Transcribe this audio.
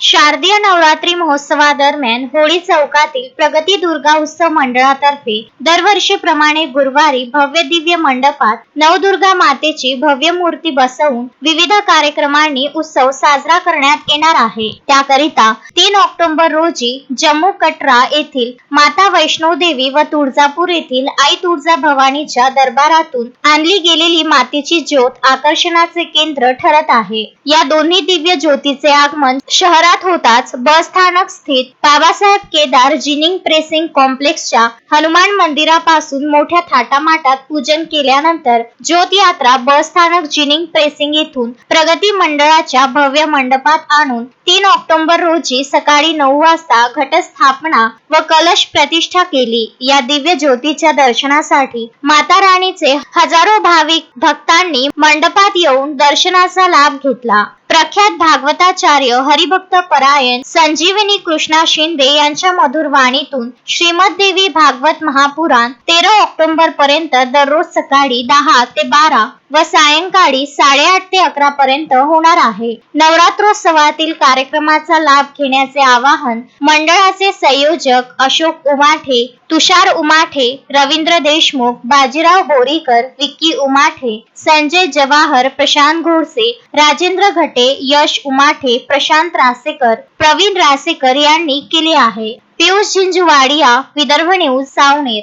शारदीय नवरात्री महोत्सवादरम्यान होळी चौकातील प्रगती दुर्गा उत्सव मंडळातर्फे दरवर्षीप्रमाणे गुरुवारी भव्य दिव्य मंडपात नवदुर्गा मातेची भव्य मूर्ती बसवून विविध कार्यक्रमांनी उत्सव साजरा करण्यात येणार आहे. त्याकरिता तीन ऑक्टोबर रोजी जम्मू कटरा येथील माता वैष्णो देवी व तुळजापूर येथील आई तुळजा भवानीच्या दरबारातून आणली गेलेली मातेची ज्योत आकर्षणाचे केंद्र ठरत आहे. या दोन्ही दिव्य ज्योतीचे आगमन शहरात होताच बस स्थानक स्थित बाबासाहेब केदार जिनिंग प्रेसिंग कॉम्प्लेक्सच्या हनुमान मंदिरापासून मोठ्या थाटामाटात पूजन केल्यानंतर ज्योत यात्रा बस स्थानक जिनिंग प्रेसिंग येथून प्रगती मंडळाच्या भव्य मंडपात आणून तीन ऑक्टोबर रोजी सकाळी नऊ वाजता घटस्थापना व कलश प्रतिष्ठा केली. या दिव्य ज्योतीच्या दर्शनासाठी माता राणीचे हजारो भाविक भक्तांनी मंडपात येऊन दर्शनाचा लाभ घेतला. प्रख्यात भागवताचार्य हरिभक्त परायण संजीवनी कृष्णा शिंदे यांच्या मधुर वाणीतून श्रीमद देवी भागवत महापुराण तेरा ऑक्टोबर पर्यंत दररोज सकाळी दहा ते बारा व सायंकाळी साडेआठ ते अकरा पर्यंत होणार आहे. नवरात्रोत्सवातील कार्यक्रमाचा लाभ घेण्याचे आवाहन मंडळाचे संयोजक अशोक उमाठे तुषार उमाठे रवींद्र देशमुख बाजीराव बोरीकर विक्की उमाठे संजय जवाहर प्रशांत घोडसे राजेंद्र घटे यश उमाठे प्रशांत रासेकर प्रवीण रासेकर यांनी केले आहे. पियुष झिंझुवाडिया विदर्भ न्यूज सावनेर.